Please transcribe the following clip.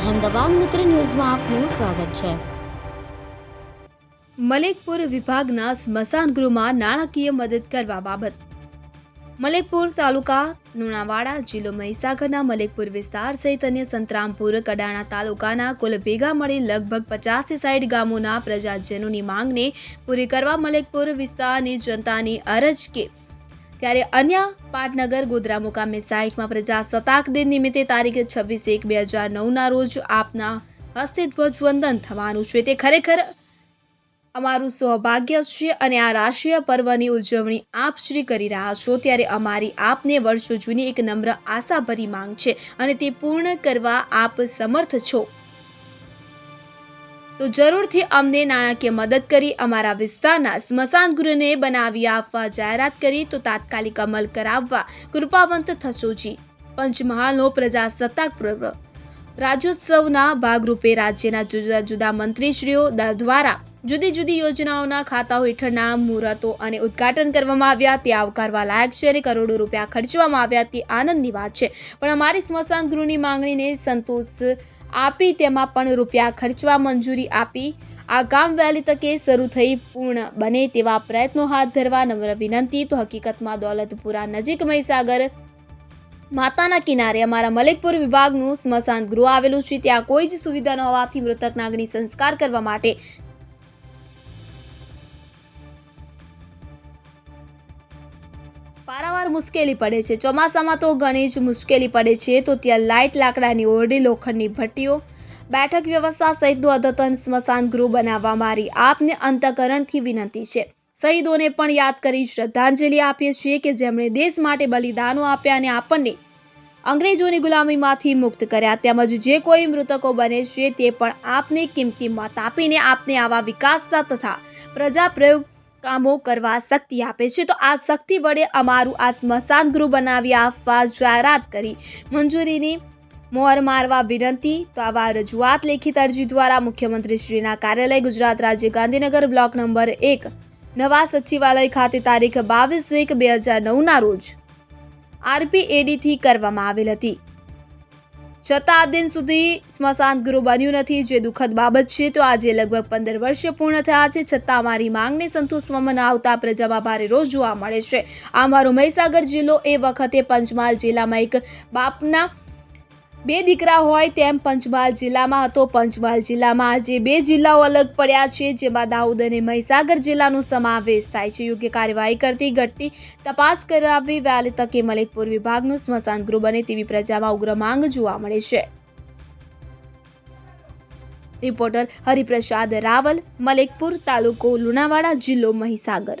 અહેમદાબાદ મિત્ર ન્યૂઝમાં આપનું સ્વાગત છે. મલેકપુર વિભાગના સ્મશાન ગૃહમાં નાણાકીય મદદ કરવા બાબત. મલેકપુર તાલુકા લુણાવાડા જિલ્લો મહીસાગરના મલેકપુર વિસ્તાર સહિત અન્ય સંતરામપુર, કડાણા તાલુકાના કુલ ભેગા મળી લગભગ પચાસથી સાઠ ગામોના પ્રજાજનોની માંગને પૂરી કરવા મલેકપુર વિસ્તારની જનતાની અરજ કે ત્યારે અન્ય પાટનગર ગોધરા મુકામે સાઈઠમાં પ્રજાસત્તાક દિન નિમિત્તે તારીખ છવ્વીસ એક બે હજાર નવના રોજ આપના હસ્તે ધ્વજવંદન થવાનું છે. તે ખરેખર અમારું સૌભાગ્ય છે અને આ રાષ્ટ્રીય પર્વની ઉજવણી આપ શ્રી કરી રહ્યા છો. ત્યારે અમારી આપને વર્ષો જૂની એક નમ્ર આશાભરી માંગ છે અને તે પૂર્ણ કરવા આપ સમર્થ છો. તો જરૂરથી અમને નાણાકીય મદદ કરી અમારા વિસ્તારના સ્મશાન ગૃહને બનાવી આપવા જાહેરાત કરી તો તાત્કાલિક અમલ કરાવવા કૃપાવંત થશો જી પંચમહાલનો પ્રજાસત્તાક પર્વ. રાજ્યોત્સવના ભાગરૂપે રાજ્યના જુદા જુદા મંત્રીશ્રીઓ દ્વારા જુદી જુદી યોજનાઓના ખાતાઓ હેઠળના મુહૂર્તો અને ઉદ્ઘાટન કરવામાં આવ્યા. તે આવકારવા લાયક છે અને કરોડો રૂપિયા ખર્ચવામાં આવ્યા. તે આનંદની વાત છે. પણ અમારી સ્મશાન ગૃહની માંગણીને સંતોષ આપી, તેમાં પણ રૂપિયા ખર્ચવા મંજૂરી આપી. આ કામ વહેલી તકે શરૂ થઈ પૂર્ણ બને તેવા પ્રયત્નો હાથ ધરવા નમ્ર વિનંતી. તો હકીકતમાં દોલતપુરા નજીક મહીસાગર માતાના કિનારે અમારા મલિકપુર વિભાગનું સ્મશાન ગૃહ આવેલું છે. ત્યાં કોઈ જ સુવિધા ન હોવાથી મૃતક નાગની સંસ્કાર કરવા માટે પારાવાર મુશ્કેલી પડે છે. ચોમાસામાં તો ઘણી જ મુશ્કેલી પડે છે. તો ત્યાં લાઇટ લાકડાની ઓરડી, લોખંડની ભટ્ટીઓ બેઠક વ્યવસ્થા સહિતનું અદ્યતન સ્મશાન ગૃહ બનાવવા મારી આપને અંતકરણથી વિનંતી છે. શહીદોને પણ યાદ કરી શ્રદ્ધાંજલિ આપીએ છીએ કે જેમણે દેશ માટે બલિદાનો આપ્યા અને આપણને અંગ્રેજોની ગુલામીમાંથી મુક્ત કર્યા. તેમજ જે કોઈ મૃતકો બને છે તે પણ આપને કિંમતી મત આપીને આપને આવા વિકાસતા તથા પ્રજા પ્રયોગ કામો કરવા શક્તિ આપે છે. તો આ શક્તિ વડે અમારું આ સ્મશાન ગૃહ બનાવી આપવા જાહેરાત કરી. મંજૂરીની મોહર મારવા વિનંતી. તો આવા રજૂઆત લેખિત અરજી દ્વારા મુખ્યમંત્રીશ્રીના કાર્યાલય ગુજરાત રાજ્ય ગાંધીનગર બ્લોક નંબર એક, નવા સચિવાલય ખાતે તારીખ બાવીસ એક બે હજાર નવના રોજ આરપીએડીથી કરવામાં આવેલ હતી. છતાં આ દિન સુધી સ્મશાન ગૃહ બન્યું નથી, જે દુઃખદ બાબત છે. તો આજે લગભગ પંદર વર્ષ પૂર્ણ થયા છે, છતાં અમારી માંગને સંતોષવામાં ન આવતા પ્રજામાં ભારે રોષ જોવા મળે છે. આ અમારો મહીસાગર જિલ્લો એ વખતે પંચમહાલ જિલ્લામાં એક બાપના બે દીકરા હોય તેમ પંચમહાલ જિલ્લામાં હતો. પંચમહાલ જિલ્લામાં આજે બે જિલ્લાઓ અલગ પડ્યા છે, જેમાં દાઉદ અને મહીસાગર જિલ્લાનો સમાવેશ થાય છે. યોગ્ય કાર્યવાહી કરતી ઘટતી તપાસ કરાવી વહેલી તકે મલેકપુર વિભાગનું સ્મશાન ગૃહ બને તેવી પ્રજામાં ઉગ્ર માંગ જોવા મળે છે. રિપોર્ટર હરિપ્રસાદ રાવલ, મલેકપુર તાલુકો લુણાવાડા જિલ્લો મહીસાગર.